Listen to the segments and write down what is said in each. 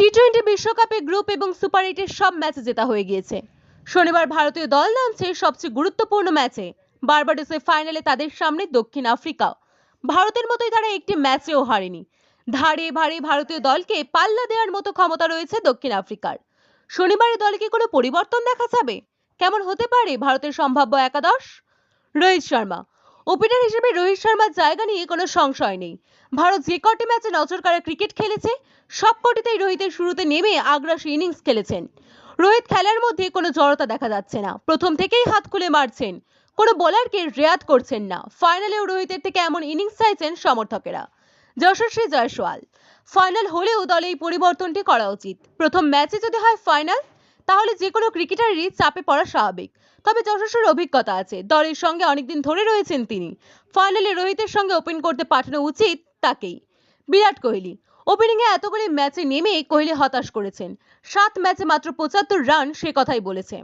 টি twenty বিশ্বকাপে group এবং super এইটের সব ম্যাচে জেতা হয়ে গিয়েছে। শনিবার ভারতীয় দল নামছে সবচেয়ে গুরুত্বপূর্ণ ম্যাচে বার্বাডোসের ফাইনালে তাদের সামনে দক্ষিণ আফ্রিকা। ভারতের মতোই তারা একটি ম্যাচেও হারেনি। ধারে ভারে ভারতীয় দলকে পাল্লা দেওয়ার মতো ক্ষমতা রয়েছে দক্ষিণ আফ্রিকার। শনিবারের দলে কি কোনো পরিবর্তন দেখা যাবে? কেমন হতে পারে ভারতের সম্ভাব্য একাদশ? রোহিত শর্মা ওপেনার হিসেবে রোহিত শর্মার জায়গা নিয়ে কোনো সংশয় নেই। ভারত যে কটি ম্যাচে নজর কাড়া ক্রিকেট খেলেছে, সব কটিতেই রোহিতের শুরুতে নেমে আগ্রাসী ইনিংস খেলেছেন। রোহিত খেলার মধ্যে কোনো জড়তা দেখা যাচ্ছে না। প্রথম থেকেই হাত খুলে মারছেন। কোনো বোলারকে রেয়াত করছেন না। ফাইনালেও রোহিতের থেকে এমন ইনিংস চাইছেন সমর্থকেরা। যশস্বী জয়সওয়াল। ফাইনাল হলেও দলে এই পরিবর্তনটি করা উচিত। প্রথম ম্যাচে যদি হয় ফাইনাল তাহলে যে কোনো ক্রিকেটারই চাপে পড়া স্বাভাবিক। তবে যশস্বীর অভিজ্ঞতা আছে। দলের সঙ্গে অনেকদিন ধরে রয়েছেন তিনি। ফাইনালে রোহিতের সঙ্গে ওপেন করতে পাঠানো উচিত তাকেই। বিরাট কোহলি। ওপেনিংয়ে এতগুলি ম্যাচে নেমে কোহলি হতাশ করেছেন। সাত ম্যাচে মাত্র পঁচাত্তর রান সে কথাই বলেছে।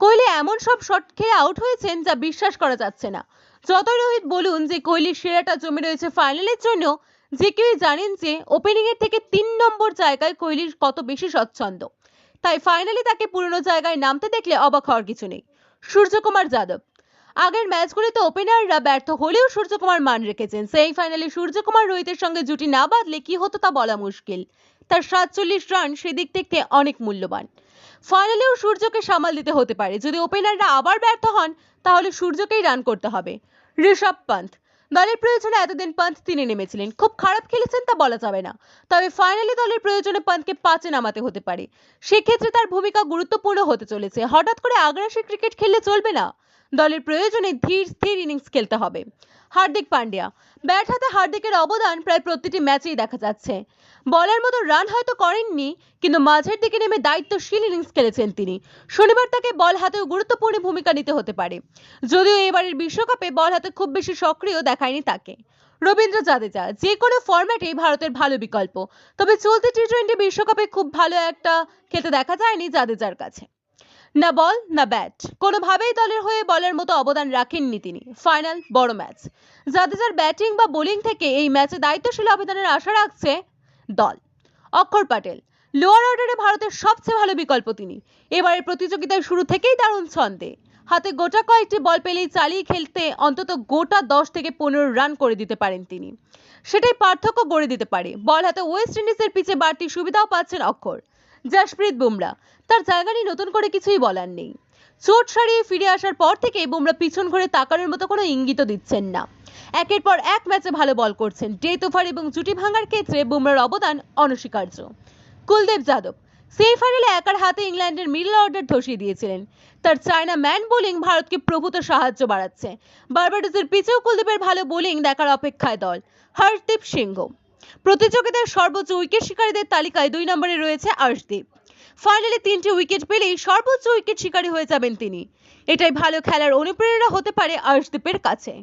কোহলি এমন সব শট খেয়ে আউট হয়েছেন যা বিশ্বাস করা যাচ্ছে না। যতই রোহিত বলুন যে কোহলির সেরাটা জমে রয়েছে ফাইনালের জন্য, যে কেউই জানেন যে ওপেনিংয়ের থেকে তিন নম্বর জায়গায় কোহলির কত বেশি স্বচ্ছন্দ। তাই ফাইনালি তাকে পুরনো জায়গায় নামতে দেখলে অবাক হওয়ার কিছু নেই। সূর্যকুমার যাদব। আগের ম্যাচগুলিতে ওপেনাররা ব্যর্থ হলেও সূর্যকুমার মান রেখেছেন। সেই ফাইনালে সূর্যকুমার রোহিতের সঙ্গে জুটি না বাঁধলে কি হতো তা বলা মুশকিল। তার সাতচল্লিশ রান সেদিক থেকে অনেক মূল্যবান। ফাইনালেও সূর্যকে সামাল দিতে হতে পারে। যদি ওপেনাররা আবার ব্যর্থ হন, তাহলে সূর্যকেই রান করতে হবে। ঋষভ পান্থ। দলের প্রয়োজনে এতদিন পান্থ তিনি নেমেছিলেন। খুব খারাপ খেলেছেন তা বলা যাবে না। তবে ফাইনালি দলের প্রয়োজনে পান্থকে পাঁচে নামাতে হতে পারে। সেক্ষেত্রে তার ভূমিকা গুরুত্বপূর্ণ হতে চলেছে। হঠাৎ করে আগ্রাসী ক্রিকেট খেললে চলবে না? দলের প্রয়োজনে ধীর, স্থির ইনিংস খেলতে হবে। হার্দিক পান্ডিয়া। ব্যাট হাতে হার্দিকের অবদান প্রায় প্রতিটি ম্যাচেই দেখা যাচ্ছে। বলার মতো রান হয়তো করেননি, কিন্তু মাঝের দিকে নেমে দায়িত্বশীল ইনিংস খেলেছেন তিনি। শনিবার তাকে বল হাতেও গুরুত্বপূর্ণ ভূমিকা নিতে হতে পারে। যদিও এবারের বিশ্বকাপে বল হাতে খুব বেশি সক্রিয় দেখায়নি তাকে। রবীন্দ্র জাদেজা, যে কোনো ফরম্যাটেই ভারতের ভালো বিকল্প। তবে চলতি টি টোয়েন্টি বিশ্বকাপে খুব ভালো একটা খেলতে দেখা যায়নি জাদেজার কাছে। না বল, না ব্যাট। কোনোভাবেই দলের হয়ে বলের মতো অবদান রাখেননি তিনি। ফাইনাল, বড় ম্যাচ। জাদেজার ব্যাটিং বা বোলিং থেকে এই ম্যাচে দায়িত্বশীল অবদানের আশা রাখছে দল। অক্ষর প্যাটেল লোয়ার অর্ডারে ভারতের সবচেয়ে ভালো বিকল্প তিনি। এবারের প্রতিযোগিতায় শুরু থেকেই দারুণ ছন্দে। হাতে গোটা কয়েকটি বল পেলেই চালিয়ে খেলতে অন্তত গোটা দশ থেকে পনেরো রান করে দিতে পারেন তিনি। সেটাই পার্থক্য গড়ে দিতে পারে। বল হাতে ওয়েস্ট ইন্ডিজের পিছে বাড়তি সুবিধাও পাচ্ছেন অক্ষর। জাসপ্রীত বুমরা। তার জায়গা নিয়ে নতুন করে কিছুই বলার নেই। চোট সারিয়ে ফিরে আসার পর থেকে বুমরা পিছন ঘুরে তাকানোর মতো কোনো ইঙ্গিতও দিচ্ছেন না। একের পর এক ম্যাচে ভালো বল করছেন। ডেথ ওভার এবং জুটি ভাঙার ক্ষেত্রে বুমরার অবদান অনস্বীকার্য। কুলদীপ যাদব, সেমিফাইনালে একার হাতে ইংল্যান্ডের মিডল অর্ডার ধসিয়ে দিয়েছিলেন। তার চায়না ম্যান বোলিং ভারতকে প্রভূত সাহায্য বাড়াচ্ছে। বার্বাডোসের পিছেও কুলদীপের ভালো বোলিং দেখার অপেক্ষায় দল। হর্ষদীপ সিংহ প্রতিযোগিতার সর্বোচ্চ উইকেট শিকারীদের তালিকায় দুই নম্বরে রয়েছে আর্শদীপ। ফাইনালে তিনটি উইকেট পেলেই সর্বোচ্চ উইকেট শিকারী হয়ে যাবেন তিনি। এটাই ভালো খেলার অনুপ্রেরণা হতে পারে আর্শদীপের কাছে।